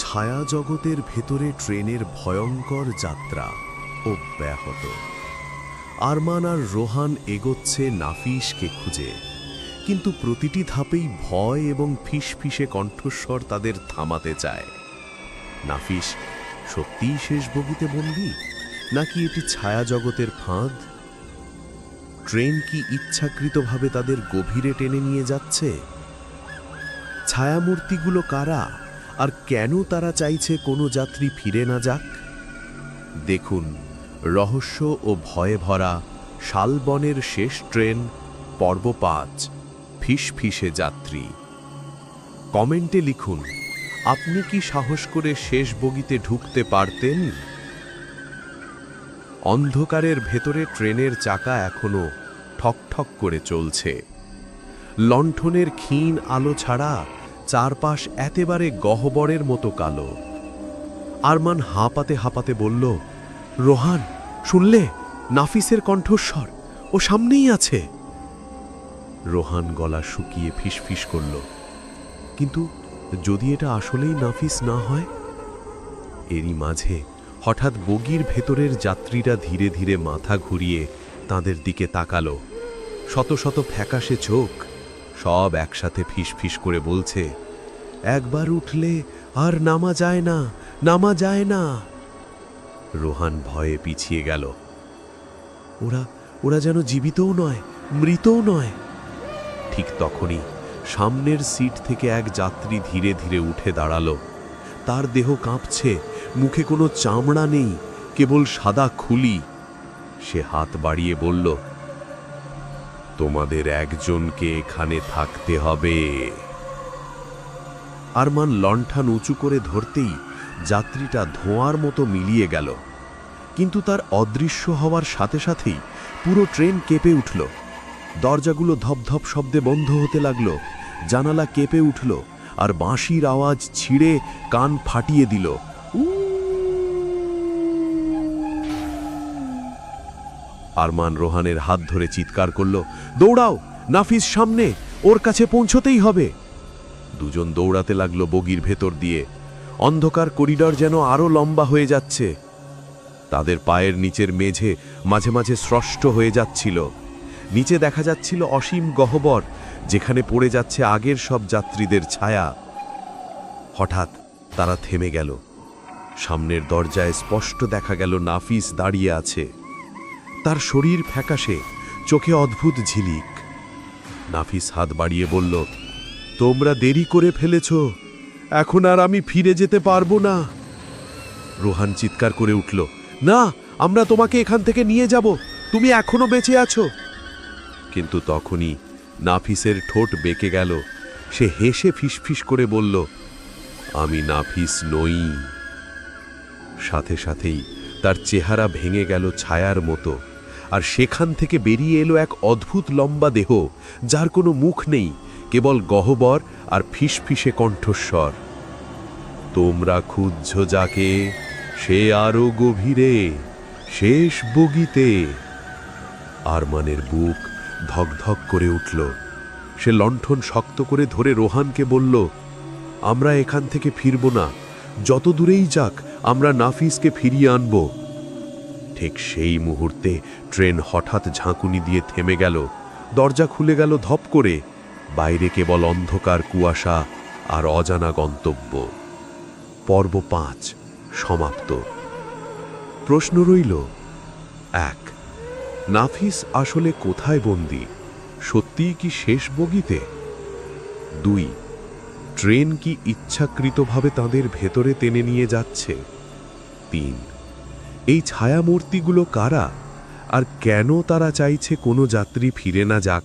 ছায়া জগতের ভেতরে ট্রেনের ভয়ঙ্কর যাত্রা অব্যাহত। আরমান আর রোহান এগোচ্ছে নাফিসকে খুঁজে, কিন্তু প্রতিটি ধাপেই ভয় এবং ফিসফিসে কণ্ঠস্বর তাদের থামাতে চায়। নাফিস, সত্যিই শেষ বগিতে বন্দি? নাকি এটি ছায়া জগতের ফাঁদ? ট্রেন কি ইচ্ছাকৃতভাবে তাদের গভীরে টেনে নিয়ে যাচ্ছে? ছায়ামূর্তিগুলো কারা? আর কেন তারা চাইছে কোনো যাত্রী ফিরে না যাক? দেখুন, রহস্য ও ভয়ে ভরা শালবনের শেষ ট্রেন পর্ব পাঁচ ফিসফিসে যাত্রী। কমেন্টে লিখুন, আপনি কি সাহস করে শেষ বগিতে ঢুকতে পারতেন? অন্ধকারের ভেতরে ট্রেনের চাকা এখনও ঠকঠক করে চলছে। লণ্ঠনের ক্ষীণ আলো ছাড়া চারপাশ একেবারে গহ্বরের মতো কালো। আরমান হাঁপাতে হাঁপাতে বলল, রোহান, শুনলে? নাফিসের কণ্ঠস্বর, ও সামনেই আছে। রোহান গলা শুকিয়ে ফিসফিস করল, কিন্তু যদি এটা আসলেই নাফিস না হয়? এরই মাঝে হঠাৎ বগির ভেতরের যাত্রীরা ধীরে ধীরে মাথা ঘুরিয়ে তাদের দিকে তাকালো। শত শত ফ্যাকাশে চোখ সব একসাথে ফিসফিস করে বলছে, একবার উঠলে আর নামা যায় না, নামা যায় না। রোহান ভয়ে পিছিয়ে গেল। ওরা ওরা যেন জীবিতও নয়, মৃতও নয়। ঠিক তখনই সামনের সিট থেকে এক যাত্রী ধীরে ধীরে উঠে দাঁড়াল। তার দেহ কাঁপছে, মুখে কোনো চামড়া নেই, কেবল সাদা খুলি। সে হাত বাড়িয়ে বলল তোমাদের একজনকে এখানে থাকতে হবে। আরমান লণ্ঠন উঁচু করে ধরতেই যাত্রীটা ধোঁয়ার মতো মিলিয়ে গেল। কিন্তু তার অদৃশ্য হওয়ার সাথে সাথেই পুরো ট্রেন কেঁপে উঠল। দরজাগুলো ধপধপ শব্দে বন্ধ হতে লাগল, জানালা কেঁপে উঠল আর বাঁশির আওয়াজ ছিঁড়ে কান ফাটিয়ে দিল। আরমান রোহানের হাত ধরে চিৎকার করল, দৌড়াও, নাফিস সামনে, ওর কাছে পৌঁছতেই হবে। দুজন দৌড়াতে লাগল বগির ভেতর দিয়ে। অন্ধকার করিডর যেন আরও লম্বা হয়ে যাচ্ছে। তাদের পায়ের নিচের মেঝে মাঝে মাঝে স্রষ্ট হয়ে যাচ্ছিল। নিচে দেখা যাচ্ছিল অসীম গহ্বর, যেখানে পড়ে যাচ্ছে আগের সব যাত্রীদের ছায়া। হঠাৎ তারা থেমে গেল। সামনের দরজায় স্পষ্ট দেখা গেল নাফিস দাঁড়িয়ে আছে। তার শরীর ফ্যাকাশে, চোখে অদ্ভুত ঝিলিক। নাফিস হাত বাড়িয়ে বলল, তোমরা দেরি করে ফেলেছ, এখন আর আমি ফিরে যেতে পারব না। রোহান চিৎকার করে উঠল, না, আমরা তোমাকে এখান থেকে নিয়ে যাব, তুমি এখনও বেঁচে আছো। কিন্তু তখনই নাফিসের ঠোঁট বেঁকে গেল। সে হেসে ফিসফিস করে বলল, আমি নাফিস নই। সাথে সাথেই তার চেহারা ভেঙে গেল ছায়ার মতো। আর সেখান থেকে বেরিয়ে এলো এক অদ্ভুত লম্বা দেহ, যার কোনো মুখ নেই, কেবল গহ্বর আর ফিসফিসে কণ্ঠস্বর। তোমরা খুঁজছ যাকে, সে আরও গভীরে, শেষ বগিতে। আরমানের বুক ধকধক করে উঠল। সে লণ্ঠন শক্ত করে ধরে রোহানকে বলল, আমরা এখান থেকে ফিরব না। যত দূরেই যাক, আমরা নাফিসকে ফিরিয়ে আনব। ঠিক সেই মুহূর্তে ট্রেন হঠাৎ ঝাঁকুনি দিয়ে থেমে গেল। দরজা খুলে গেল ধপ করে। বাইরে কেবল অন্ধকার কুয়াশা আর অজানা গন্তব্য। পর্ব পাঁচ সমাপ্ত। প্রশ্ন রইল, এক, নাফিস আসলে কোথায় বন্দি? সত্যিই কি শেষ বগিতে? দুই, ট্রেন কি ইচ্ছাকৃতভাবে তাদের ভেতরে টেনে নিয়ে যাচ্ছে? তিন এই ছায়ামূর্তিগুলো কারা? আর কেন তারা চাইছে কোনো যাত্রী ফিরে না যাক?